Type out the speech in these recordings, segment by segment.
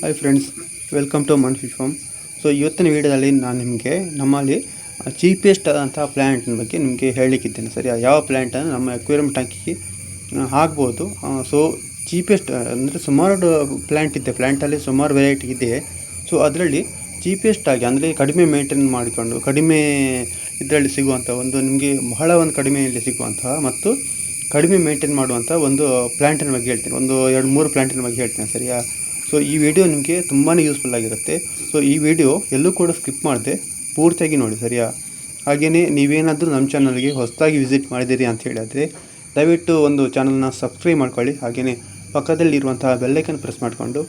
Hi friends welcome to Manfi farm so ಇವತ್ತಿನ ವಿಡಿಯೋದಲ್ಲಿ ನಾನು ನಿಮಗೆ ನಮ್ಮಲ್ಲಿ ಚೀಪೆಸ್ಟ್ ಆದಂಥ ಪ್ಲ್ಯಾಂಟ್ನ ಬಗ್ಗೆ ನಿಮಗೆ ಹೇಳಲಿಕ್ಕಿದ್ದೇನೆ ಸರಿ ಯಾವ ಪ್ಲ್ಯಾಂಟನ್ನು ನಮ್ಮ ಅಕ್ವೇರಿಯಂ ಟ್ಯಾಂಕಿಗೆ ಹಾಕ್ಬೋದು? ಸೊ ಚೀಪೆಸ್ಟ್ ಅಂದರೆ ಸುಮಾರು ಪ್ಲ್ಯಾಂಟ್ ಇದೆ. ಪ್ಲ್ಯಾಂಟಲ್ಲಿ ಸುಮಾರು ವೆರೈಟಿ ಇದೆ. ಸೊ ಅದರಲ್ಲಿ ಚೀಪೆಸ್ಟ್ ಆಗಿ, ಅಂದರೆ ಕಡಿಮೆ ಮೇಂಟೈನ್ ಮಾಡಿಕೊಂಡು, ಕಡಿಮೆ ಇದರಲ್ಲಿ ಸಿಗುವಂಥ ಒಂದು, ನಿಮಗೆ ಬಹಳ ಒಂದು ಕಡಿಮೆಯಲ್ಲಿ ಸಿಗುವಂತಹ ಮತ್ತು ಕಡಿಮೆ ಮೇಂಟೈನ್ ಮಾಡುವಂಥ ಒಂದು ಪ್ಲ್ಯಾಂಟಿನ ಬಗ್ಗೆ ಹೇಳ್ತೀನಿ. ಒಂದು ಎರಡು ಮೂರು ಪ್ಲ್ಯಾಂಟಿನ ಬಗ್ಗೆ ಹೇಳ್ತೀನಿ. ಸರಿಯಾ? ಸೊ ಈ ವಿಡಿಯೋ ನಿಮಗೆ ತುಂಬಾ ಯೂಸ್ಫುಲ್ ಆಗಿರುತ್ತೆ. ಸೊ ಈ ವಿಡಿಯೋ ಎಲ್ಲೂ ಕೂಡ ಸ್ಕಿಪ್ ಮಾಡಿದೆ, ಪೂರ್ತಿಯಾಗಿ ನೋಡಿ, ಸರಿಯಾ? ಹಾಗೆಯೇ ನೀವೇನಾದರೂ ನಮ್ಮ ಚಾನಲ್ಗೆ ಹೊಸದಾಗಿ ವಿಸಿಟ್ ಮಾಡಿದ್ದೀರಿ ಅಂತ ಹೇಳಿದರೆ, ದಯವಿಟ್ಟು ಒಂದು ಚಾನಲ್ನ ಸಬ್ಸ್ಕ್ರೈಬ್ ಮಾಡ್ಕೊಳ್ಳಿ. ಹಾಗೆಯೇ ಪಕ್ಕದಲ್ಲಿರುವಂತಹ ಬೆಲ್ಲೈಕನ್ ಪ್ರೆಸ್ ಮಾಡಿಕೊಂಡು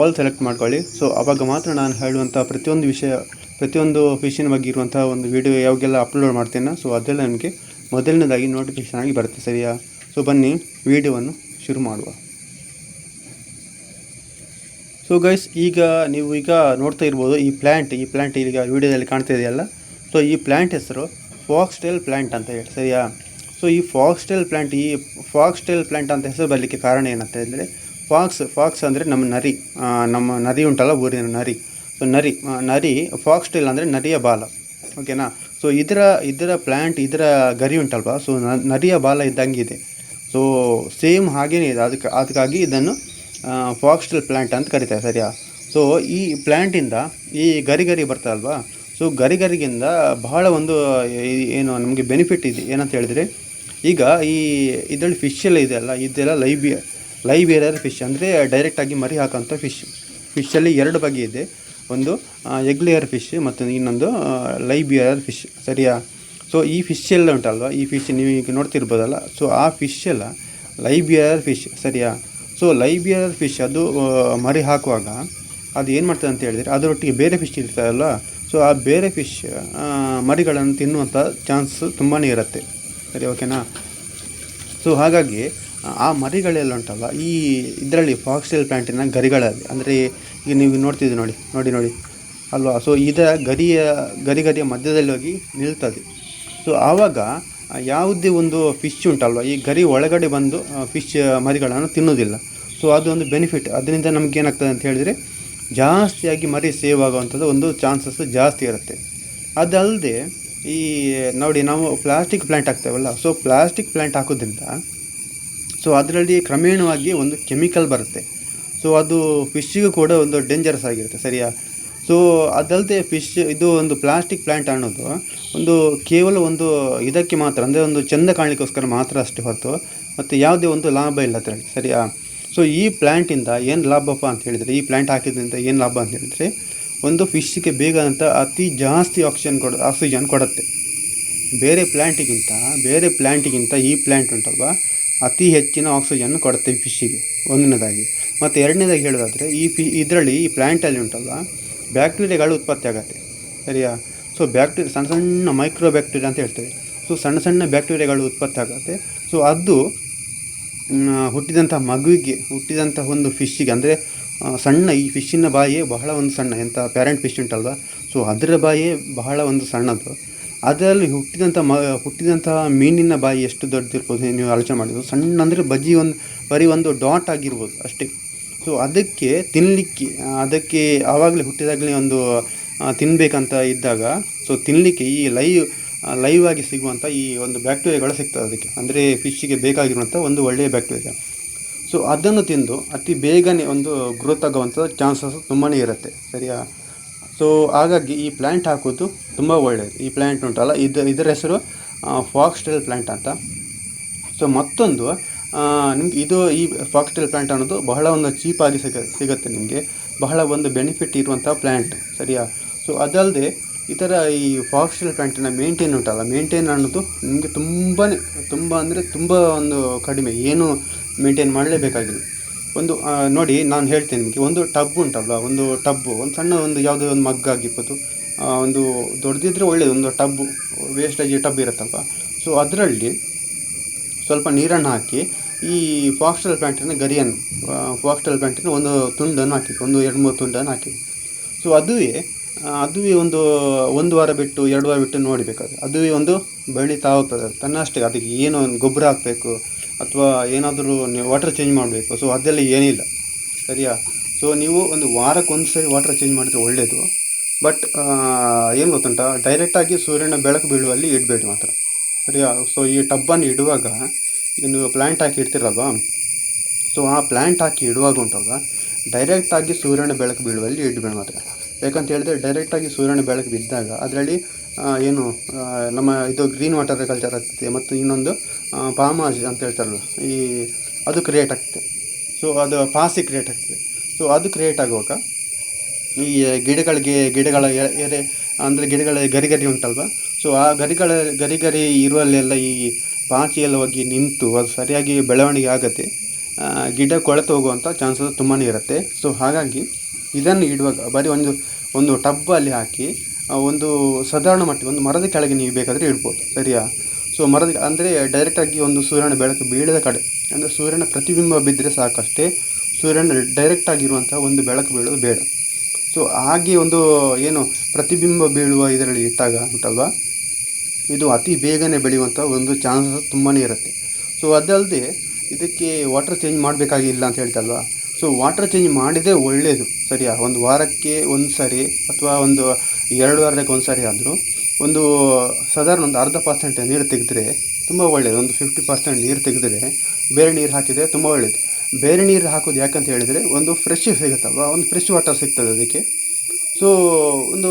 ಆಲ್ ಸೆಲೆಕ್ಟ್ ಮಾಡ್ಕೊಳ್ಳಿ. ಸೊ ಆವಾಗ ಮಾತ್ರ ನಾನು ಹೇಳುವಂಥ ಪ್ರತಿಯೊಂದು ವಿಷಯ, ಪ್ರತಿಯೊಂದು ವಿಷಯನ ಬಗ್ಗೆ ಇರುವಂಥ ಒಂದು ವಿಡಿಯೋ ಯಾವಾಗೆಲ್ಲ ಅಪ್ಲೋಡ್ ಮಾಡ್ತೇನೆ ಸೊ ಅದೆಲ್ಲ ನಿಮಗೆ ಮೊದಲನೇದಾಗಿ ನೋಟಿಫಿಕೇಷನ್ ಆಗಿ ಬರುತ್ತೆ, ಸರಿಯಾ? ಸೊ ಬನ್ನಿ ವಿಡಿಯೋವನ್ನು ಶುರು ಮಾಡುವ. ಸೊ ಗೈಸ್ ಈಗ ನೀವು ಈಗ ನೋಡ್ತಾ ಇರ್ಬೋದು ಈ ಪ್ಲ್ಯಾಂಟ್ ಈ ಪ್ಲ್ಯಾಂಟ್ ಈಗ ವಿಡಿಯೋದಲ್ಲಿ ಕಾಣ್ತಾ ಇದೆಯಲ್ಲ? ಸೊ ಈ ಪ್ಲ್ಯಾಂಟ್ ಹೆಸರು ಫಾಕ್ಸ್ಟೈಲ್ ಪ್ಲ್ಯಾಂಟ್ ಅಂತ ಹೇಳಿ, ಸರಿಯಾ? ಸೊ ಈ ಫಾಕ್ಸ್ಟೈಲ್ ಪ್ಲ್ಯಾಂಟ್ ಈ ಫಾಕ್ಸ್ಟೈಲ್ ಪ್ಲ್ಯಾಂಟ್ ಅಂತ ಹೆಸರು ಬರಲಿಕ್ಕೆ ಕಾರಣ ಏನಂತ ಹೇಳಿದರೆ ಫಾಕ್ಸ್ ಫಾಕ್ಸ್ ಅಂದರೆ ನಮ್ಮ ನರಿ ನಮ್ಮ ನರಿ ಉಂಟಲ್ಲ ಊರಿನ ನರಿ. ಸೊ ನರಿ ನರಿ ಫಾಕ್ಸ್ಟೈಲ್ ಅಂದರೆ ನರಿಯ ಬಾಲ ಓಕೆನಾ ಸೊ ಇದರ ಇದರ ಪ್ಲ್ಯಾಂಟ್ ಇದರ ಗರಿ ಉಂಟಲ್ವಾ? ಸೊ ನರಿಯ ಬಾಲ ಇದ್ದಂಗೆ ಇದೆ ಸೊ ಸೇಮ್ ಹಾಗೇನೇ ಇದೆ, ಅದಕ್ಕೆ, ಅದಕ್ಕಾಗಿ ಇದನ್ನು ಫಾಕ್ಸ್ಟಲ್ ಪ್ಲ್ಯಾಂಟ್ ಅಂತ ಕರಿತಾರೆ, ಸರಿಯಾ? ಸೊ ಈ ಪ್ಲ್ಯಾಂಟಿಂದ ಈ ಗರಿ ಗರಿ ಬರ್ತಲ್ವಾ ಸೊ ಗರಿ ಗರಿಗಿಂದ ಬಹಳ ಒಂದು ಏನು, ನಮಗೆ ಬೆನಿಫಿಟ್ ಇದೆ. ಏನಂತ ಹೇಳಿದರೆ, ಈಗ ಈ, ಇದರಲ್ಲಿ ಫಿಶ್ ಎಲ್ಲ ಇದೆಯಲ್ಲ ಇದೆಲ್ಲ ಲೈವ್ ಲೈವ್ ಏರಿಯರ್ ಫಿಶ್ ಅಂದರೆ ಡೈರೆಕ್ಟಾಗಿ ಮರಿ ಹಾಕೋಂಥ ಫಿಶ್ ಫಿಶಲ್ಲಿ ಎರಡು ಬಗೆ ಇದೆ. ಒಂದು ಎಗ್ ಲೇಯರ್ ಫಿಶ್ ಮತ್ತು ಇನ್ನೊಂದು ಲೈಬಿಯರ್ ಫಿಶ್ ಸರಿಯಾ? ಸೊ ಈ ಫಿಶ್ ಎಲ್ಲ ಉಂಟಲ್ವ? ಈ ಫಿಶ್ ನೀವು ಈಗ ನೋಡ್ತಿರ್ಬೋದಲ್ಲ? ಸೊ ಆ ಫಿಶ್ ಎಲ್ಲ ಲೈಬಿಯರ್ ಫಿಶ್ ಸರಿಯಾ? ಸೊ ಲೈಬಿಯರ್ ಫಿಶ್ ಅದು ಮರಿ ಹಾಕುವಾಗ ಅದು ಏನು ಮಾಡ್ತದೆ ಅಂತ ಹೇಳಿದರೆ ಅದರೊಟ್ಟಿಗೆ ಬೇರೆ ಫಿಶ್ ಇರ್ತಾರಲ್ಲ ಸೊ ಆ ಬೇರೆ ಫಿಶ್ ಮರಿಗಳನ್ನು ತಿನ್ನುವಂಥ ಚಾನ್ಸ್ ತುಂಬಾ ಇರುತ್ತೆ. ಸರಿ ಓಕೆನಾ ಸೊ ಹಾಗಾಗಿ ಆ ಮರಿಗಳೆಲ್ಲ ಉಂಟಲ್ಲ, ಈ ಇದರಲ್ಲಿ ಫಾಕ್ಸ್ಟೈಲ್ ಪ್ಲ್ಯಾಂಟಿನ ಗರಿಗಳಲ್ಲಿ, ಅಂದರೆ ಈಗ ನೀವು ನೋಡ್ತಿದ್ದೀವಿ ನೋಡಿ ನೋಡಿ ನೋಡಿ, ಅಲ್ವಾ? ಸೊ ಇದರ ಗರಿಯ ಗರಿ ಗರಿಯ ಮಧ್ಯದಲ್ಲಿ ಹೋಗಿ ನಿಲ್ತದೆ. ಸೊ ಆವಾಗ ಯಾವುದೇ ಒಂದು ಫಿಶ್ ಉಂಟಲ್ವ, ಈ ಗರಿ ಒಳಗಡೆ ಬಂದು ಫಿಶ್ ಮರಿಗಳನ್ನು ತಿನ್ನೋದಿಲ್ಲ ಸೊ ಅದು ಒಂದು ಬೆನಿಫಿಟ್ ಅದರಿಂದ ನಮ್ಗೆ ಏನಾಗ್ತದೆ ಅಂತ ಹೇಳಿದರೆ, ಜಾಸ್ತಿಯಾಗಿ ಮರಿ ಸೇವ್ ಆಗುವಂಥದ್ದು ಒಂದು ಚಾನ್ಸಸ್ ಜಾಸ್ತಿ ಇರುತ್ತೆ. ಅದಲ್ಲದೆ ಈ, ನೋಡಿ ನಾವು ಪ್ಲಾಸ್ಟಿಕ್ ಪ್ಲ್ಯಾಂಟ್ ಹಾಕ್ತೇವಲ್ಲ ಸೊ ಪ್ಲಾಸ್ಟಿಕ್ ಪ್ಲ್ಯಾಂಟ್ ಹಾಕೋದ್ರಿಂದ ಸೊ ಅದರಲ್ಲಿ ಕ್ರಮೇಣವಾಗಿ ಒಂದು ಕೆಮಿಕಲ್ ಬರುತ್ತೆ. ಸೊ ಅದು ಫಿಶ್ಶಿಗೂ ಕೂಡ ಒಂದು ಡೇಂಜರಸ್ ಆಗಿರುತ್ತೆ, ಸರಿಯಾ? ಸೊ ಅದಲ್ಲದೆ ಫಿಶ್ ಇದು ಒಂದು ಪ್ಲಾಸ್ಟಿಕ್ ಪ್ಲ್ಯಾಂಟ್ ಅನ್ನೋದು, ಒಂದು ಕೇವಲ ಒಂದು ಇದಕ್ಕೆ ಮಾತ್ರ, ಅಂದರೆ ಒಂದು ಚೆಂದ ಕಾಣಲಿಕ್ಕೋಸ್ಕರ ಮಾತ್ರ ಅಷ್ಟೇ ಹೊರತು, ಮತ್ತು ಯಾವುದೇ ಒಂದು ಲಾಭ ಇಲ್ಲ ಅದರಲ್ಲಿ, ಸರಿಯಾ? ಸೊ ಈ ಪ್ಲ್ಯಾಂಟಿಂದ ಏನು ಲಾಭಪ್ಪ ಅಂತ ಹೇಳಿದರೆ, ಈ ಪ್ಲ್ಯಾಂಟ್ ಹಾಕಿದ್ರಿಂದ ಏನು ಲಾಭ ಅಂತ ಹೇಳಿದರೆ, ಒಂದು ಫಿಶ್ಗೆ ಅಂತ ಅತಿ ಜಾಸ್ತಿ ಆಕ್ಸಿಜನ್ ಕೊಡ ಆಕ್ಸಿಜನ್ ಕೊಡುತ್ತೆ. ಬೇರೆ ಪ್ಲ್ಯಾಂಟಿಗಿಂತ ಬೇರೆ ಪ್ಲ್ಯಾಂಟಿಗಿಂತ ಈ ಪ್ಲ್ಯಾಂಟ್ ಉಂಟಲ್ವಾ, ಅತಿ ಹೆಚ್ಚಿನ ಆಕ್ಸಿಜನ್ ಕೊಡುತ್ತೆ ಫಿಶ್ಶಿಗೆ ಒಂದನೇದಾಗಿ. ಮತ್ತು ಎರಡನೇದಾಗಿ ಹೇಳೋದಾದರೆ, ಈ ಫಿ ಇದರಲ್ಲಿ ಈ ಪ್ಲ್ಯಾಂಟಲ್ಲಿ ಉಂಟಲ್ವಾ ಬ್ಯಾಕ್ಟೀರಿಯಾಗಳು ಉತ್ಪತ್ತಿ ಆಗುತ್ತೆ. ಸರಿಯಾ? ಸೊ ಬ್ಯಾಕ್ಟೀರಿಯಾ ಸಣ್ಣ ಸಣ್ಣ ಮೈಕ್ರೋ ಬ್ಯಾಕ್ಟೀರಿಯಾ ಅಂತ ಹೇಳ್ತೇವೆ. ಸೊ ಸಣ್ಣ ಸಣ್ಣ ಬ್ಯಾಕ್ಟೀರಿಯಾಗಳು ಉತ್ಪತ್ತಿ ಆಗುತ್ತೆ. ಸೊ ಅದು ಹುಟ್ಟಿದಂಥ ಮಗುವಿಗೆ ಹುಟ್ಟಿದಂಥ ಒಂದು ಫಿಶ್ಶಿಗೆ ಅಂದರೆ ಸಣ್ಣ ಈ ಫಿಶ್ಶಿನ ಬಾಯಿಯೇ ಬಹಳ ಒಂದು ಸಣ್ಣ ಎಂಥ ಪ್ಯಾರೆಂಟ್ ಫಿಶ್ ಉಂಟಲ್ವ ಸೊ ಅದರ ಬಾಯಿಯೇ ಬಹಳ ಒಂದು ಸಣ್ಣದು. ಅದರಲ್ಲಿ ಹುಟ್ಟಿದಂಥ ಮ ಹುಟ್ಟಿದಂಥ ಮೀನಿನ ಬಾಯಿ ಎಷ್ಟು ದೊಡ್ಡದಿರ್ಬೋದು ನೀವು ಆಲೋಚನೆ ಮಾಡಿದ್ರು, ಸಣ್ಣ ಅಂದರೆ ಬಜ್ಜಿ ಒಂದು, ಬರೀ ಒಂದು ಡಾಟ್ ಆಗಿರ್ಬೋದು ಅಷ್ಟೇ. ಸೊ ಅದಕ್ಕೆ ತಿನ್ನಲಿಕ್ಕೆ ಅದಕ್ಕೆ ಆವಾಗಲೇ ಹುಟ್ಟಿದಾಗಲೇ ಒಂದು ತಿನ್ನಬೇಕಂತ ಇದ್ದಾಗ ಸೊ ತಿನ್ನಲಿಕ್ಕೆ ಈ ಲೈವ್ ಲೈವ್ ಆಗಿ ಸಿಗುವಂಥ ಈ ಒಂದು ಬ್ಯಾಕ್ಟೀರಿಯಾಗಳು ಸಿಗ್ತದೆ ಅದಕ್ಕೆ. ಅಂದರೆ ಫಿಶ್ಶಿಗೆ ಬೇಕಾಗಿರುವಂಥ ಒಂದು ಒಳ್ಳೆಯ ಬ್ಯಾಕ್ಟೀರಿಯಾ ಸೊ ಅದನ್ನು ತಿಂದು ಅತಿ ಬೇಗನೆ ಒಂದು ಗ್ರೋತ್ ಆಗುವಂಥ ಚಾನ್ಸಸ್ ತುಂಬಾ ಇರುತ್ತೆ. ಸರಿಯಾ? ಸೊ ಹಾಗಾಗಿ ಈ ಪ್ಲ್ಯಾಂಟ್ ಹಾಕೋದು ತುಂಬ ಒಳ್ಳೆಯದು ಈ ಪ್ಲ್ಯಾಂಟ್ ಉಂಟಲ್ಲ, ಇದು, ಇದರ ಹೆಸರು ಫಾಕ್ಸ್ಟೈಲ್ ಪ್ಲ್ಯಾಂಟ್ ಅಂತ. ಸೊ ಮತ್ತೊಂದು ನಿಮ್ಗೆ ಇದು ಈ ಫಾಕ್ಸ್ಟೈಲ್ ಪ್ಲ್ಯಾಂಟ್ ಅನ್ನೋದು ಬಹಳ ಒಂದು ಚೀಪಾಗಿ ಸಿಗ, ಸಿಗುತ್ತೆ ನಿಮಗೆ. ಬಹಳ ಒಂದು ಬೆನಿಫಿಟ್ ಇರುವಂಥ ಪ್ಲ್ಯಾಂಟ್ ಸರಿಯಾ? ಸೊ ಅದಲ್ಲದೆ ಇತರ ಈ ಫಾಕ್ಸ್ಟೈಲ್ ಪ್ಯಾಂಟಿನ ಮೇಂಟೈನ್ ಉಂಟಲ್ಲ, ಮೇಂಟೈನ್ ಅನ್ನೋದು ನಿಮಗೆ ತುಂಬಾ ತುಂಬ ಅಂದರೆ ತುಂಬ ಒಂದು ಕಡಿಮೆ, ಏನು ಮೇಂಟೈನ್ ಮಾಡಲೇಬೇಕಾಗಿಲ್ಲ. ಒಂದು ನೋಡಿ ನಾನು ಹೇಳ್ತೇನೆ ನಿಮಗೆ, ಒಂದು ಟಬ್ ಉಂಟಲ್ವ, ಒಂದು ಟಬ್ಬು ಒಂದು ಸಣ್ಣ ಒಂದು ಯಾವುದೋ ಒಂದು ಮಗ್ ಆಗಿರ್ಬೋದು ಒಂದು ದೊಡ್ಡದಿದ್ರೆ ಒಳ್ಳೆಯದು ಒಂದು ಟಬ್ ವೇಸ್ಟೇಜ್ ಟಬ್ ಇರುತ್ತಲ್ವ ಸೊ ಅದರಲ್ಲಿ ಸ್ವಲ್ಪ ನೀರನ್ನು ಹಾಕಿ, ಈ ಫಾಕ್ಸ್ಟೈಲ್ ಪ್ಯಾಂಟಿನ ಗರಿಯನ್ನು ಫಾಕ್ಸ್ಟೈಲ್ ಪ್ಯಾಂಟಿನ ಒಂದು ತುಂಡನ್ನು ಹಾಕಿ, ಒಂದು ಎರಡು ಮೂರು ತುಂಡನ್ನು ಹಾಕಿ ಸೊ ಅದುವೇ ಅದುವೇ ಒಂದು ಒಂದು ವಾರ ಬಿಟ್ಟು ಎರಡು ವಾರ ಬಿಟ್ಟು ನೋಡಬೇಕಾದ್ರೆ ಅದುವೇ ಒಂದು ಬೆಳೀತಾ ಹೋಗ್ತದೆ. ತನ್ನಷ್ಟೇ, ಅದಕ್ಕೆ ಏನು ಒಂದು ಗೊಬ್ಬರ ಹಾಕಬೇಕು ಅಥವಾ ಏನಾದರೂ ವಾಟರ್ ಚೇಂಜ್ ಮಾಡಬೇಕು. ಸೊ ಅದೆಲ್ಲ ಏನಿಲ್ಲ. ಸರಿಯಾ? ಸೊ ನೀವು ಒಂದು ವಾರಕ್ಕೆ ಒಂದು ಸರಿ ವಾಟರ್ ಚೇಂಜ್ ಮಾಡಿದ್ರೆ ಒಳ್ಳೆಯದು ಬಟ್ ಏನು ಗೊತ್ತುಂಟ? ಡೈರೆಕ್ಟಾಗಿ ಸೂರ್ಯನ ಬೆಳಕು ಬೀಳುವಲ್ಲಿ ಇಡಬೇಡಿ ಮಾತ್ರ. ಸರಿಯಾ? ಸೊ ಈ ಟಬ್ಬನ್ನು ಇಡುವಾಗ, ಈಗ ನೀವು ಪ್ಲ್ಯಾಂಟ್ ಹಾಕಿ ಇಡ್ತೀರಲ್ವಾ? ಸೊ ಆ ಪ್ಲ್ಯಾಂಟ್ ಹಾಕಿ ಇಡುವಾಗ ಉಂಟಲ್ವ? ಡೈರೆಕ್ಟಾಗಿ ಸೂರ್ಯನ ಬೆಳಕು ಬೀಳುವಲ್ಲಿ ಇಡಬೇಡಿ ಮಾತ್ರ. ಯಾಕಂತ ಹೇಳಿದ್ರೆ ಡೈರೆಕ್ಟಾಗಿ ಸೂರ್ಯನ ಬೆಳಕು ಬಿದ್ದಾಗ ಅದರಲ್ಲಿ ಏನು ನಮ್ಮ ಇದು ಗ್ರೀನ್ ವಾಟರ್ ಕಲ್ಚರ್ ಆಗ್ತದೆ ಮತ್ತು ಇನ್ನೊಂದು ಪಾಮಾಜ್ ಅಂತ ಹೇಳ್ತಾರಲ್ಲ, ಈ, ಅದು ಕ್ರಿಯೇಟ್ ಆಗ್ತದೆ. ಸೊ ಅದು ಪಾಸಿ ಕ್ರಿಯೇಟ್ ಆಗ್ತದೆ. ಸೊ ಅದು ಕ್ರಿಯೇಟ್ ಆಗುವಾಗ ಈ ಗಿಡಗಳಿಗೆ, ಗಿಡಗಳ ಎರೆ ಅಂದರೆ ಗಿಡಗಳ ಗರಿ ಗರಿ ಉಂಟಲ್ವ? ಸೊ ಆ ಗರಿಗಳ ಗರಿ ಗರಿ ಇರುವಲ್ಲೆಲ್ಲ ಈ ಪಾಚಿ ಎಲ್ಲ ಹೋಗಿ ನಿಂತು ಅದು ಸರಿಯಾಗಿ ಬೆಳವಣಿಗೆ ಆಗುತ್ತೆ ಗಿಡ ಕೊಳೆತು ಹೋಗುವಂಥ ಚಾನ್ಸಸ್ ತುಂಬಾ ಇರುತ್ತೆ. ಸೊ ಹಾಗಾಗಿ ಇದನ್ನು ಇಡುವಾಗ, ಬರೀ ಒಂದು ಒಂದು ಟಬ್ಬಲ್ಲಿ ಹಾಕಿ ಒಂದು ಸಾಧಾರಣ ಮಟ್ಟಿಗೆ, ಒಂದು ಮರದ ಕೆಳಗೆ ನೀವು ಬೇಕಾದರೆ ಇಡ್ಬೋದು, ಸರಿಯಾ? ಸೊ ಮರದ, ಅಂದರೆ ಡೈರೆಕ್ಟಾಗಿ ಒಂದು ಸೂರ್ಯನ ಬೆಳಕು ಬೀಳದ ಕಡೆ, ಅಂದರೆ ಸೂರ್ಯನ ಪ್ರತಿಬಿಂಬ ಬಿದ್ದರೆ ಸಾಕಷ್ಟೇ ಸೂರ್ಯನ ಡೈರೆಕ್ಟ್ ಆಗಿರುವಂಥ ಒಂದು ಬೆಳಕು ಬೀಳೋದು ಬೇಡ. ಸೊ ಹಾಗೆ ಒಂದು, ಏನು, ಪ್ರತಿಬಿಂಬ ಬೀಳುವ ಇದರಲ್ಲಿ ಇಟ್ಟಾಗ ಉಂಟಲ್ವಾ? ಇದು ಅತಿ ಬೇಗನೆ ಬೆಳೆಯುವಂಥ ಒಂದು ಚಾನ್ಸಸ್ ತುಂಬಾ ಇರುತ್ತೆ. ಸೊ ಅದಲ್ಲದೆ ಇದಕ್ಕೆ ವಾಟರ್ ಚೇಂಜ್ ಮಾಡಬೇಕಾಗಿಲ್ಲ ಅಂತ ಹೇಳ್ತಲ್ವಾ? ಸೊ ವಾಟರ್ ಚೇಂಜ್ ಮಾಡಿದರೆ ಒಳ್ಳೆಯದು ಸರಿಯಾ? ಒಂದು ವಾರಕ್ಕೆ ಒಂದು ಸಾರಿ ಅಥವಾ ಒಂದು ಎರಡು ವಾರಕ್ಕೆ ಒಂದು ಸರಿ ಆದರೂ ಒಂದು ಸಾಧಾರಣ ಒಂದು ಅರ್ಧ ಪರ್ಸೆಂಟ್ ನೀರು ತೆಗೆದ್ರೆ ತುಂಬ ಒಳ್ಳೆಯದು ಒಂದು ಫಿಫ್ಟಿ ಪರ್ಸೆಂಟ್ ನೀರು ತೆಗೆದ್ರೆ ಬೇರೆ ನೀರು ಹಾಕಿದರೆ ತುಂಬ ಒಳ್ಳೆಯದು ಬೇರೆ ನೀರು ಹಾಕೋದು ಯಾಕಂತ ಹೇಳಿದರೆ ಒಂದು ಫ್ರೆಶ್ ಸಿಗುತ್ತಲ್ವ ಒಂದು ಫ್ರೆಶ್ ವಾಟರ್ ಸಿಗ್ತದೆ ಅದಕ್ಕೆ. ಸೊ ಒಂದು,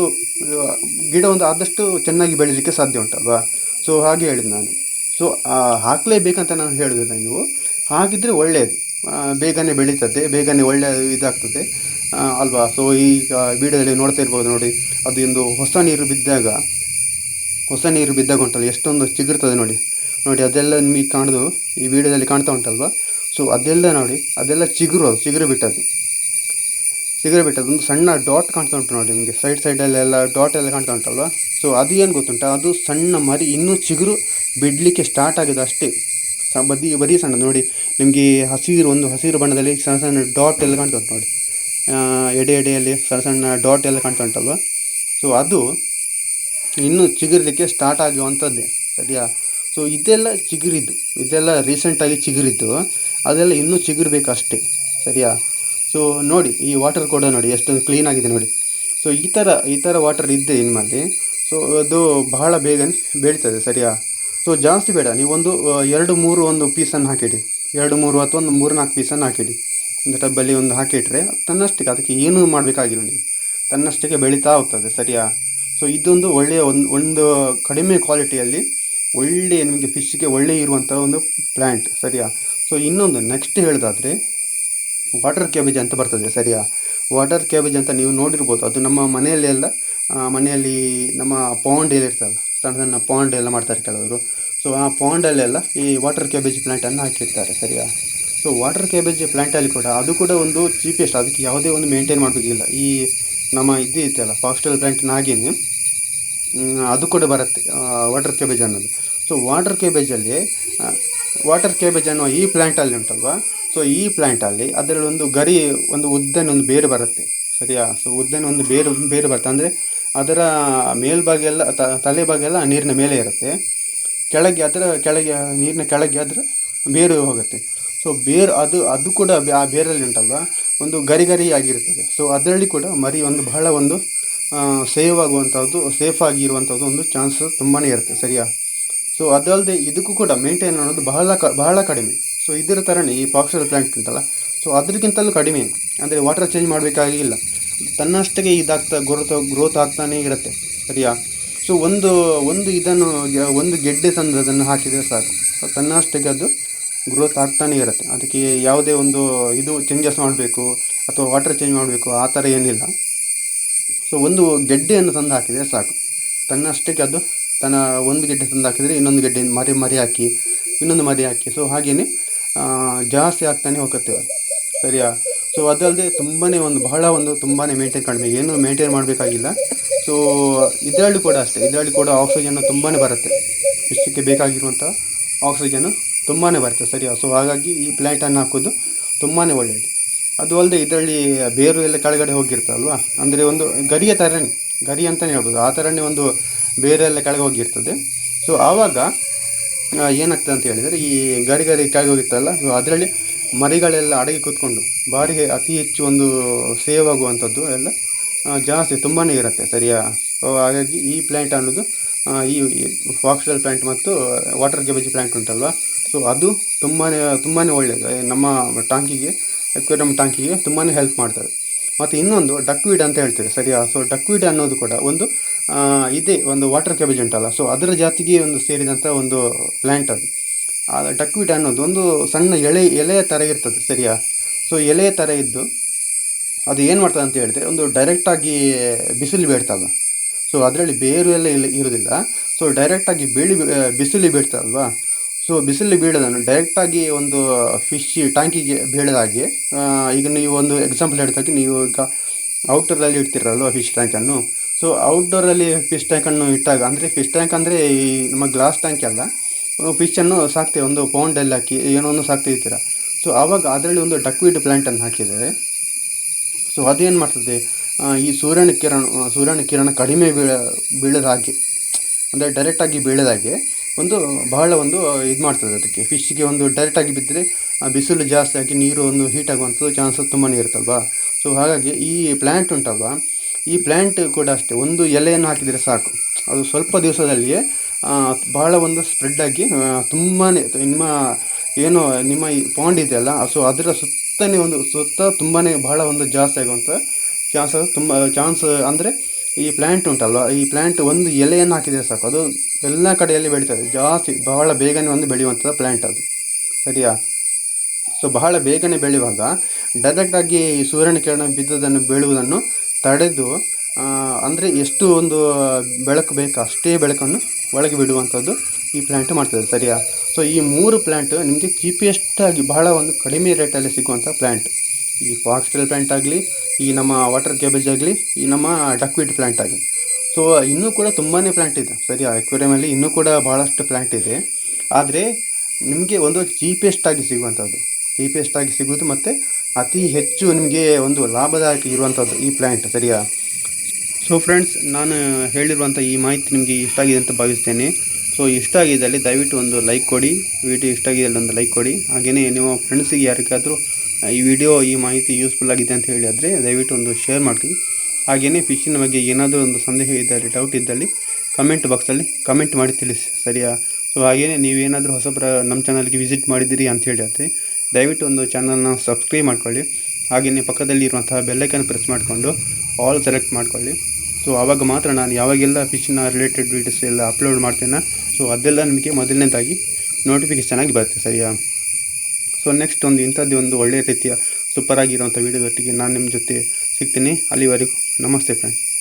ಗಿಡ ಒಂದು ಆದಷ್ಟು ಚೆನ್ನಾಗಿ ಬೆಳೀಲಿಕ್ಕೆ ಸಾಧ್ಯ ಉಂಟಲ್ವಾ ಸೊ ಹಾಗೆ ಹೇಳಿದ್ದು ನಾನು. ಸೊ ಹಾಕಲೇಬೇಕಂತ ನಾನು ಹೇಳಿದ್ರೆ ನೀವು. ಹಾಗಿದ್ರೆ ಒಳ್ಳೆಯದು ಬೇಗನೆ ಬೆಳೀತದೆ, ಬೇಗನೆ ಒಳ್ಳೆಯ ಇದಾಗ್ತದೆ. ಅಲ್ವಾ? ಸೊ ಈಗ ವಿಡಿಯೋದಲ್ಲಿ ನೋಡ್ತಾ ಇರ್ಬೋದು ನೋಡಿ, ಅದು ಒಂದು ಹೊಸ ನೀರು ಬಿದ್ದಾಗ, ಹೊಸ ನೀರು ಬಿದ್ದಾಗ ಉಂಟಲ್ಲ, ಎಷ್ಟೊಂದು ಚಿಗುರ್ತದೆ ನೋಡಿ. ನೋಡಿ, ಅದೆಲ್ಲ ನಿಮಗೆ ಕಾಣೋದು, ಈ ವಿಡಿಯೋದಲ್ಲಿ ಕಾಣ್ತಾ ಉಂಟಲ್ವಾ? ಸೊ ಅದೆಲ್ಲ ನೋಡಿ, ಅದೆಲ್ಲ ಚಿಗುರು ಅದು ಚಿಗುರು ಬಿಟ್ಟದ್ದು. ಚಿಗುರು ಬಿಟ್ಟದ್ದು. ಒಂದು ಸಣ್ಣ ಡಾಟ್ ಕಾಣ್ತಾ ಉಂಟು ನೋಡಿ ನಿಮಗೆ, ಸೈಡ್ ಸೈಡಲ್ಲೆಲ್ಲ ಡಾಟ್ ಎಲ್ಲ ಕಾಣ್ತಾ ಉಂಟಲ್ವಾ? ಸೊ ಅದು ಏನು ಗೊತ್ತುಂಟ? ಅದು ಸಣ್ಣ ಮರಿ, ಇನ್ನೂ ಚಿಗುರು ಬಿಡಲಿಕ್ಕೆ ಸ್ಟಾರ್ಟ್ ಆಗಿದೆ ಅಷ್ಟೇ. ಸ ಬದಿ ಬರೀ ಸಣ್ಣ, ನೋಡಿ, ನಿಮಗೆ ಹಸಿರು ಒಂದು ಹಸಿರು ಬಣ್ಣದಲ್ಲಿ ಸಣ್ಣ ಸಣ್ಣ ಡಾಟ್ ಎಲ್ಲ ಕಾಣ್ತಾ ಉಂಟು ನೋಡಿ ಎಡೆ ಎಡೆಯಲ್ಲಿ ಸಣ್ಣ ಸಣ್ಣ ಡಾಟ್ ಎಲ್ಲ ಕಾಣ್ತಾ ಉಂಟಲ್ವ ಸೊ ಅದು ಇನ್ನೂ ಚಿಗುರಲಿಕ್ಕೆ ಸ್ಟಾರ್ಟ್ ಆಗುವಂಥದ್ದೇ, ಸರಿಯಾ? ಸೊ ಇದೆಲ್ಲ ಚಿಗುರಿದ್ದು, ಇದೆಲ್ಲ ರೀಸೆಂಟಾಗಿ ಚಿಗುರಿದ್ದು, ಅದೆಲ್ಲ ಇನ್ನೂ ಚಿಗುರಬೇಕಷ್ಟೇ ಸರಿಯಾ? ಸೊ ನೋಡಿ, ಈ ವಾಟರ್ ಕೂಡ ನೋಡಿ, ಎಷ್ಟೊಂದು ಕ್ಲೀನ್ ಆಗಿದೆ ನೋಡಿ. ಸೊ ಈ ಥರ ಈ ಥರ ವಾಟರ್ ಇದ್ದೆ ನಿಮ್ಮಲ್ಲಿ ಸೊ ಅದು ಬಹಳ ಬೇಗನೆ ಬೆಳೀತದೆ, ಸರಿಯಾ? ಸೊ ಜಾಸ್ತಿ ಬೇಡ. ನೀವೊಂದು ಎರಡು, ಮೂರು ಒಂದು ಪೀಸನ್ನು ಹಾಕಿಡಿ. ಎರಡು, ಮೂರು ಅಥವಾ ಒಂದು ಮೂರು ನಾಲ್ಕು ಪೀಸನ್ನು ಹಾಕಿಡಿ. ಒಂದು ಟಬ್ಬಲ್ಲಿ ಒಂದು ಹಾಕಿಟ್ರೆ ತನ್ನಷ್ಟಕ್ಕೆ, ಅದಕ್ಕೆ ಏನೂ ಮಾಡಬೇಕಾಗಿಲ್ಲ ನೀವು. ತನ್ನಷ್ಟಕ್ಕೆ ಬೆಳೀತಾ ಹೋಗ್ತದೆ, ಸರಿಯಾ? ಸೊ ಇದೊಂದು ಒಳ್ಳೆಯ ಒಂದು ಒಂದು ಕಡಿಮೆ ಕ್ವಾಲಿಟಿಯಲ್ಲಿ ಒಳ್ಳೆಯ ನಿಮಗೆ ಫಿಶ್ಗೆ ಒಳ್ಳೆಯ ಇರುವಂಥ ಒಂದು ಪ್ಲ್ಯಾಂಟ್ ಸರಿಯಾ? ಸೊ ಇನ್ನೊಂದು ನೆಕ್ಸ್ಟ್ ಹೇಳೋದಾದರೆ ವಾಟರ್ ಕ್ಯಾಬೇಜ್ ಅಂತ ಬರ್ತದೆ, ಸರಿಯಾ? ವಾಟರ್ ಕ್ಯಾಬೇಜ್ ಅಂತ ನೀವು ನೋಡಿರ್ಬೋದು. ಅದು ನಮ್ಮ ಮನೆಯಲ್ಲೆಲ್ಲ ಮನೆಯಲ್ಲಿ ನಮ್ಮ ಪೌಂಡ್ ಎಲ್ಲ ಇರ್ತಲ್ಲ ಸಣ್ಣ ಸಣ್ಣ ಪಾಂಡ್ ಎಲ್ಲ ಮಾಡ್ತಾರೆ ಕೆಲವರು. ಸೊ ಆ ಪಾಂಡಲ್ಲೆಲ್ಲ ಈ ವಾಟರ್ ಕ್ಯಾಬೇಜ್ ಪ್ಲ್ಯಾಂಟನ್ನು ಹಾಕಿರ್ತಾರೆ, ಸರಿಯಾ? ಸೊ ವಾಟರ್ ಕ್ಯಾಬೇಜ್ ಪ್ಲ್ಯಾಂಟಲ್ಲಿ ಕೂಡ ಅದು ಕೂಡ ಒಂದು ಚೀಪೆಸ್ಟ್ ಅದಕ್ಕೆ ಯಾವುದೇ ಒಂದು ಮೇಂಟೈನ್ ಮಾಡಬೇಕಿಲ್ಲ ಈ ನಮ್ಮ ಇದು ಇತ್ತಲ್ಲ ಫಾಸ್ಟಲ್ ಪ್ಲ್ಯಾಂಟ್ನ ಹಾಗೇನೆ ಅದು ಕೂಡ ಬರುತ್ತೆ ವಾಟರ್ ಕ್ಯಾಬೇಜ್ ಅನ್ನೋದು. ಸೊ ವಾಟರ್ ಕ್ಯಾಬೇಜಲ್ಲಿ ವಾಟರ್ ಕ್ಯಾಬೇಜ್ ಅನ್ನೋ ಈ ಪ್ಲ್ಯಾಂಟಲ್ಲಿ ಉಂಟಲ್ವಾ? ಸೊ ಈ ಪ್ಲ್ಯಾಂಟಲ್ಲಿ ಅದರಲ್ಲಿ ಒಂದು ಗರಿ, ಒಂದು ಉದ್ದನೆ ಒಂದು ಬೇರು ಬರುತ್ತೆ, ಸರಿಯಾ? ಸೊ ಉದ್ದನೆ ಒಂದು ಬೇರು ಬೇರು ಬರುತ್ತೆ. ಅಂದರೆ ಅದರ ಮೇಲ್ಭಾಗ ಎಲ್ಲ ತ- ತಲೆ ಭಾಗ ಎಲ್ಲ ನೀರಿನ ಮೇಲೆ ಇರುತ್ತೆ. ಕೆಳಗೆ ಅದರ, ಕೆಳಗೆ, ನೀರಿನ ಕೆಳಗೆ ಅದರ ಬೇರು ಹೋಗುತ್ತೆ. ಸೊ ಬೇರು ಅದು ಅದು ಕೂಡ ಆ ಬೇರಲ್ಲಿ ಉಂಟಲ್ವ? ಒಂದು ಗರಿ ಆಗಿರುತ್ತದೆ ಸೊ ಅದರಲ್ಲಿ ಕೂಡ ಮರಿ ಒಂದು ಬಹಳ ಒಂದು ಸೇವ್ ಆಗುವಂಥದ್ದು ಸೇಫ್ ಆಗಿರುವಂಥದ್ದು ಒಂದು ಚಾನ್ಸ್ ತುಂಬಾ ಇರುತ್ತೆ, ಸರಿಯಾ? ಸೊ ಅದಲ್ಲದೆ ಇದಕ್ಕೂ ಕೂಡ ಮೇಂಟೈನ್ ಅನ್ನೋದು ಬಹಳ ಕ, ಬಹಳ ಕಡಿಮೆ. ಸೊ ಇದರ ಥರನೇ ಈ ಪಾಕ್ಸಲ್ ಪ್ಲ್ಯಾಂಟ್ ಉಂಟಲ್ಲ? ಸೊ ಅದಕ್ಕಿಂತಲೂ ಕಡಿಮೆ. ಅಂದರೆ ವಾಟರ್ ಚೇಂಜ್ ಮಾಡಬೇಕಾಗಿಲ್ಲ. ತನ್ನಷ್ಟಕ್ಕೆ ಇದಾಗ್ತಾ ಗ್ರೋತ್ ಗ್ರೋತ್ ಆಗ್ತಾನೇ ಇರುತ್ತೆ, ಸರಿಯಾ? ಸೊ ಒಂದು ಒಂದು ಇದನ್ನು ಒಂದು ಗೆಡ್ಡೆ ತಂದು ಅದನ್ನು ಹಾಕಿದರೆ ಸಾಕು. ತನ್ನಷ್ಟಕ್ಕೆ ಅದು ಗ್ರೋತ್ ಆಗ್ತಾನೇ ಇರುತ್ತೆ. ಅದಕ್ಕೆ ಯಾವುದೇ ಒಂದು ಇದು ಚೇಂಜಸ್ ಮಾಡಬೇಕು, ಅಥವಾ ವಾಟರ್ ಚೇಂಜ್ ಮಾಡಬೇಕು, ಆ ಥರ ಏನಿಲ್ಲ. ಸೊ ಒಂದು ಗೆಡ್ಡೆಯನ್ನು ತಂದು ಹಾಕಿದರೆ ಸಾಕು. ತನ್ನಷ್ಟಕ್ಕೆ ಅದು ತನ್ನ ಒಂದು ಗೆಡ್ಡೆ ತಂದು ಹಾಕಿದರೆ ಇನ್ನೊಂದು ಗೆಡ್ಡೆ ಮರಿ ಮರಿ ಹಾಕಿ, ಇನ್ನೊಂದು ಮರಿ ಹಾಕಿ. ಸೊ ಹಾಗೆಯೇ ಜಾಸ್ತಿ ಆಗ್ತಾನೆ ಹೋಗುತ್ತೆ. ಸರಿಯಾ? ಸೊ ಅದಲ್ಲದೆ ತುಂಬಾ ಒಂದು ಬಹಳ ಒಂದು ತುಂಬಾ ಮೇಂಟೈನ್ ಕಡಿಮೆ. ಏನು ಮೇಂಟೈನ್ ಮಾಡಬೇಕಾಗಿಲ್ಲ. ಸೊ ಇದರಲ್ಲಿ ಕೂಡ ಅಷ್ಟೇ. ಇದರಲ್ಲಿ ಕೂಡ ಆಕ್ಸಿಜನ್ನು ತುಂಬಾ ಬರುತ್ತೆ. ಇಷ್ಟಕ್ಕೆ ಬೇಕಾಗಿರುವಂಥ ಆಕ್ಸಿಜನ್ನು ತುಂಬಾ ಬರುತ್ತೆ. ಸರಿಯಾ? ಸೊ ಹಾಗಾಗಿ ಈ ಪ್ಲ್ಯಾಂಟನ್ನು ಹಾಕೋದು ತುಂಬಾ ಒಳ್ಳೆಯದು ಅದು ಅಲ್ಲದೆ ಇದರಲ್ಲಿ ಬೇರು ಎಲ್ಲ ಕೆಳಗಡೆ ಹೋಗಿರ್ತಲ್ವಾ ಅಂದರೆ ಒಂದು ಗರಿಯ ಥರನೇ ಗರಿ ಅಂತಲೇ ಹೇಳ್ಬೋದು. ಆ ಥರನೇ ಒಂದು ಬೇರೆಲ್ಲ ಕೆಳಗೆ ಹೋಗಿರ್ತದೆ. ಸೊ ಆವಾಗ ಏನಾಗ್ತದೆ ಅಂತ ಹೇಳಿದರೆ ಈ ಗರಿ ಗರಿ ಕೆಳಗೆ ಹೋಗಿರ್ತಲ್ಲ ಸೊ ಅದರಲ್ಲಿ ಮರಿಗಳೆಲ್ಲ ಅಡಗಿ ಕೂತ್ಕೊಂಡು ಬಾರಿಗೆ ಅತಿ ಹೆಚ್ಚು ಒಂದು ಸೇವ್ ಆಗುವಂಥದ್ದು ಎಲ್ಲ ಜಾಸ್ತಿ ತುಂಬಾ ಇರುತ್ತೆ, ಸರಿಯಾ? ಸೊ ಹಾಗಾಗಿ ಈ ಪ್ಲ್ಯಾಂಟ್ ಅನ್ನೋದು ಈ ಫಾಕ್ಸ್ಟೆಲ್ ಪ್ಲ್ಯಾಂಟ್ ಮತ್ತು ವಾಟರ್ ಕೆಬೇಜ್ ಪ್ಲ್ಯಾಂಟ್ ಉಂಟಲ್ವ? ಸೊ ಅದು ತುಂಬಾ ತುಂಬಾ ಒಳ್ಳೆಯದು ನಮ್ಮ ಟಾಂಕಿಗೆ ಎಕ್ವೇರಿಯಂ ಟಾಂಕಿಗೆ ತುಂಬಾ ಹೆಲ್ಪ್ ಮಾಡ್ತದೆ. ಮತ್ತು ಇನ್ನೊಂದು ಡಕ್ವೀಡ್ ಅಂತ ಹೇಳ್ತೇವೆ, ಸರಿಯಾ? ಸೊ ಡಕ್ವೀಡ್ ಅನ್ನೋದು ಕೂಡ ಒಂದು ಇದೆ ಒಂದು ವಾಟರ್ ಕೆಬೇಜ್ ಉಂಟಲ್ಲ ಸೊ ಅದರ ಜಾತಿಗೆ ಒಂದು ಸೇರಿದಂಥ ಒಂದು ಪ್ಲ್ಯಾಂಟ್ ಅದು. ಆ ಡಕ್ವಿಟ್ ಅನ್ನೋದು ಒಂದು ಸಣ್ಣ ಎಳೆ ಎಲೆಯ ಥರ ಇರ್ತದೆ, ಸರಿಯಾ? ಸೊ ಎಲೆಯ ಥರ ಇದ್ದು ಅದು ಏನು ಮಾಡ್ತದೆ ಅಂತ ಹೇಳಿದ್ರೆ ಒಂದು ಡೈರೆಕ್ಟಾಗಿ ಬಿಸಿಲು ಬೀಳ್ತದೆ ಸೊ ಅದರಲ್ಲಿ ಬೇರು ಎಲ್ಲ ಇಲ್ಲ, ಇರೋದಿಲ್ಲ. ಸೊ ಡೈರೆಕ್ಟಾಗಿ ಬೀಳಿ ಬಿಸಿಲು ಬೀಳ್ತದಲ್ವಾ ಸೊ ಬಿಸಿಲು ಬೀಳೋದನ್ನು ಡೈರೆಕ್ಟಾಗಿ ಒಂದು ಫಿಶ್ ಟ್ಯಾಂಕಿಗೆ ಬೀಳದಾಗೆ ಈಗ ನೀವು ಒಂದು ಎಕ್ಸಾಂಪಲ್ ಹೇಳ್ತಾಗಿ ನೀವು ಈಗ ಔಟ್ಡೋರಲ್ಲಿ ಇಡ್ತಿರಲ್ವ ಫಿಶ್ ಟ್ಯಾಂಕನ್ನು ಸೊ ಔಟ್ಡೋರಲ್ಲಿ ಫಿಶ್ ಟ್ಯಾಂಕನ್ನು ಇಟ್ಟಾಗ, ಅಂದರೆ ಫಿಶ್ ಟ್ಯಾಂಕ್ ಅಂದರೆ ಈ ನಮ್ಮ ಗ್ಲಾಸ್ ಟ್ಯಾಂಕ್ ಅಲ್ಲ. ಫಿಶನ್ನು ಸಾಕ್ತೇವೆ ಒಂದು ಪೌಂಡಲ್ಲಿ ಹಾಕಿ, ಏನೋ ಒಂದು ಸಾಕ್ತಿರ್ತೀರ ಸೊ ಆವಾಗ ಅದರಲ್ಲಿ ಒಂದು ಡಕ್ವಿಡ್ ಪ್ಲ್ಯಾಂಟನ್ನು ಹಾಕಿದರೆ ಸೊ ಅದೇನು ಮಾಡ್ತದೆ? ಈ ಸೂರ್ಯನ ಕಿರಣ ಸೂರ್ಯನ ಕಿರಣ ಕಡಿಮೆ ಬೀಳ ಬೀಳದ ಹಾಗೆ ಅಂದರೆ ಡೈರೆಕ್ಟಾಗಿ ಬೀಳದಾಗೆ ಒಂದು ಬಹಳ ಒಂದು ಇದು ಮಾಡ್ತದೆ ಅದಕ್ಕೆ. ಫಿಶ್ಗೆ ಒಂದು ಡೈರೆಕ್ಟಾಗಿ ಬಿದ್ದರೆ ಬಿಸಿಲು ಜಾಸ್ತಿ ಆಗಿ ನೀರು ಒಂದು ಹೀಟ್ ಆಗುವಂಥದ್ದು ಚಾನ್ಸಸ್ ತುಂಬಾ ಇರುತ್ತಲ್ವಾ? ಸೊ ಹಾಗಾಗಿ ಈ ಪ್ಲ್ಯಾಂಟ್ ಉಂಟಲ್ವಾ? ಈ ಪ್ಲ್ಯಾಂಟ್ ಕೂಡ ಅಷ್ಟೇ, ಒಂದು ಎಲೆಯನ್ನು ಹಾಕಿದರೆ ಸಾಕು. ಅದು ಸ್ವಲ್ಪ ದಿವಸದಲ್ಲಿಯೇ ಬಹಳ ಒಂದು ಸ್ಪ್ರೆಡ್ ಆಗಿ ತುಂಬಾ ನಿಮ್ಮ ಏನು, ನಿಮ್ಮ ಈ ಪಾಂಡ್ ಇದೆಯಲ್ಲ ಸೊ ಅದರ ಸುತ್ತನೇ ಒಂದು, ಸುತ್ತ ತುಂಬಾ ಬಹಳ ಒಂದು ಜಾಸ್ತಿ ಆಗುವಂಥ ಚಾನ್ಸ್ ತುಂಬ ಚಾನ್ಸ್ ಅಂದರೆ ಈ ಪ್ಲ್ಯಾಂಟ್ ಉಂಟಲ್ವ? ಈ ಪ್ಲ್ಯಾಂಟ್ ಒಂದು ಎಲೆಯನ್ನು ಹಾಕಿದರೆ ಸಾಕು. ಅದು ಎಲ್ಲ ಕಡೆಯಲ್ಲಿ ಬೆಳೀತದೆ. ಜಾಸ್ತಿ, ಬಹಳ ಬೇಗನೆ ಒಂದು ಬೆಳೆಯುವಂಥದ್ದು ಪ್ಲ್ಯಾಂಟ್ ಅದು. ಸರಿಯಾ? ಸೊ ಬಹಳ ಬೇಗನೆ ಬೆಳೆಯುವಾಗ ಡೈರೆಕ್ಟಾಗಿ ಸೂರ್ಯನ ಕಿರಣ ಬಿದ್ದದನ್ನು, ಬೀಳುವುದನ್ನು ತಡೆದು ಅಂದರೆ ಎಷ್ಟು ಒಂದು ಬೆಳಕು ಬೇಕು ಅಷ್ಟೇ ಬೆಳಕನ್ನು ಒಳಗೆ ಬಿಡುವಂಥದ್ದು ಈ ಪ್ಲ್ಯಾಂಟ್ ಮಾಡ್ತದೆ ಸರಿಯಾ? ಸೊ ಈ ಮೂರು ಪ್ಲ್ಯಾಂಟ್ ನಿಮಗೆ ಚೀಪೆಸ್ಟ್ ಆಗಿ ಬಹಳ ಒಂದು ಕಡಿಮೆ ರೇಟಲ್ಲಿ ಸಿಗುವಂಥ ಪ್ಲ್ಯಾಂಟ್ ಈ ಫಾಕ್ಸ್ಟೆಲ್ ಪ್ಲ್ಯಾಂಟ್ ಆಗಲಿ, ಈ ನಮ್ಮ ವಾಟರ್ ಕ್ಯಾಬೇಜ್ ಆಗಲಿ, ಈ ನಮ್ಮ ಡಕ್ವಿಡ್ ಪ್ಲ್ಯಾಂಟ್ ಆಗಲಿ. ಸೊ ಇನ್ನೂ ಕೂಡ ತುಂಬಾ ಪ್ಲ್ಯಾಂಟ್ ಇದೆ, ಸರಿಯಾ? ಅಕ್ವೇರಿಯಮಲ್ಲಿ ಇನ್ನೂ ಕೂಡ ಭಾಳಷ್ಟು ಪ್ಲ್ಯಾಂಟ್ ಇದೆ. ಆದರೆ, ನಿಮಗೆ ಒಂದು ಚೀಪೆಸ್ಟ್ ಆಗಿ ಸಿಗುವಂಥದ್ದು. ಚೀಪೆಸ್ಟ್ ಆಗಿ ಸಿಗುವುದು ಮತ್ತು ಅತಿ ಹೆಚ್ಚು ನಿಮಗೆ ಒಂದು ಲಾಭದಾಯಕ ಇರುವಂಥದ್ದು ಈ ಪ್ಲ್ಯಾಂಟ್ ಸರಿಯಾ? ಸೊ ಫ್ರೆಂಡ್ಸ್ ನಾನು ಹೇಳಿರುವಂಥ ಈ ಮಾಹಿತಿ ನಿಮಗೆ ಇಷ್ಟ ಆಗಿದೆ ಅಂತ ಭಾವಿಸ್ತೇನೆ. ಸೊ ಇಷ್ಟ ಆಗಿದ್ದಲ್ಲಿ ದಯವಿಟ್ಟು ಒಂದು ಲೈಕ್ ಕೊಡಿ. ವಿಡಿಯೋ ಇಷ್ಟ ಆಗಿದ್ದಲ್ಲಿ ಒಂದು ಲೈಕ್ ಕೊಡಿ. ಹಾಗೆಯೇ ನಿಮ್ಮ ಫ್ರೆಂಡ್ಸಿಗೆ ಯಾರಿಗಾದರೂ ಈ ವಿಡಿಯೋ ಈ ಮಾಹಿತಿ ಯೂಸ್ಫುಲ್ ಆಗಿದೆ ಅಂತ ಹೇಳಿದರೆ ದಯವಿಟ್ಟು ಒಂದು ಶೇರ್ ಮಾಡಿ ಹಾಗೆಯೇ ಫಿಶಿನ ಬಗ್ಗೆ ಏನಾದರೂ ಒಂದು ಸಂದೇಹ ಇದ್ದಲ್ಲಿ ಡೌಟ್ ಇದ್ದಲ್ಲಿ ಕಮೆಂಟ್ ಬಾಕ್ಸಲ್ಲಿ ಕಮೆಂಟ್ ಮಾಡಿ ತಿಳಿಸಿ, ಸರಿಯಾ? ಸೊ ಹಾಗೆಯೇ ನೀವೇನಾದರೂ ಹೊಸಬ್ರ ನಮ್ಮ ಚಾನಲ್ಗೆ ವಿಸಿಟ್ ಮಾಡಿದ್ದೀರಿ ಅಂತ ಹೇಳಿದ್ರೆ ದಯವಿಟ್ಟು ಒಂದು ಚಾನಲ್ನ ಸಬ್ಸ್ಕ್ರೈಬ್ ಮಾಡ್ಕೊಳ್ಳಿ. ಹಾಗೆಯೇ ಪಕ್ಕದಲ್ಲಿ ಇರುವಂತಹ ಬೆಲ್ಲೈಕನ್ ಪ್ರೆಸ್ ಮಾಡಿಕೊಂಡು ಆಲ್ ಸೆಲೆಕ್ಟ್ ಮಾಡ್ಕೊಳ್ಳಿ. ಸೊ ಆವಾಗ ಮಾತ್ರ ನಾನು ಯಾವಾಗೆಲ್ಲ ಫಿಶ್ನ ರಿಲೇಟೆಡ್ ವೀಡಿಯೋಸ್ ಎಲ್ಲ ಅಪ್ಲೋಡ್ ಮಾಡ್ತೇನೆ ಸೊ ಅದೆಲ್ಲ ನಿಮಗೆ ಮೊದಲನೇದಾಗಿ ನೋಟಿಫಿಕೇಶನ್ ಆಗಿ ಬರುತ್ತೆ, ಸರಿಯಾ? ಸೊ ನೆಕ್ಸ್ಟ್ ಒಂದು ಇಂಥದ್ದೇ ಒಂದು ಒಳ್ಳೆಯ ರೀತಿಯ ಸೂಪರ್ ಆಗಿರುವಂಥ ವೀಡಿಯೋದೊಟ್ಟಿಗೆ ನಾನು ನಿಮ್ಮ ಜೊತೆ ಸಿಗ್ತೀನಿ. ಅಲ್ಲಿವರೆಗೂ ನಮಸ್ತೆ ಫ್ರೆಂಡ್ಸ್